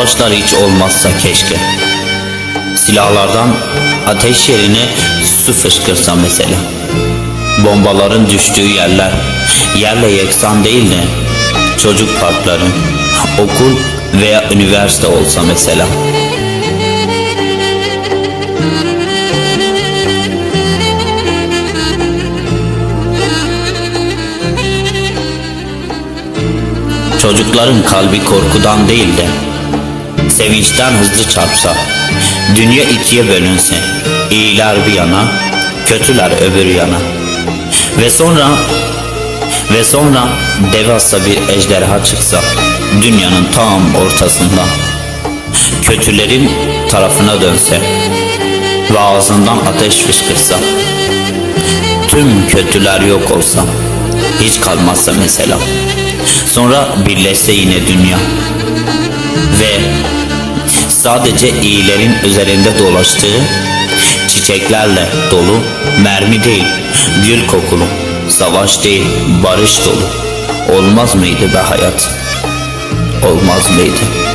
Savaşlar hiç olmazsa keşke. Silahlardan ateş yerine su fışkırsa mesela. Bombaların düştüğü yerler yerle yeksan değil de çocuk parkları, okul veya üniversite olsa mesela. Çocukların kalbi korkudan değil de sevinçten hızlı çarpsa, dünya ikiye bölünse, iyiler bir yana, kötüler öbür yana. Ve sonra ve sonra devasa bir ejderha çıksa dünyanın tam ortasında kötülerin tarafına dönse ve ağzından ateş fışkırsa tüm kötüler yok olsa hiç kalmazsa mesela sonra birleşse yine dünya ve sadece iyilerin üzerinde dolaştığı çiçeklerle dolu mermi değil gül kokulu savaş değil barış dolu. Olmaz mıydı be hayat? Olmaz mıydı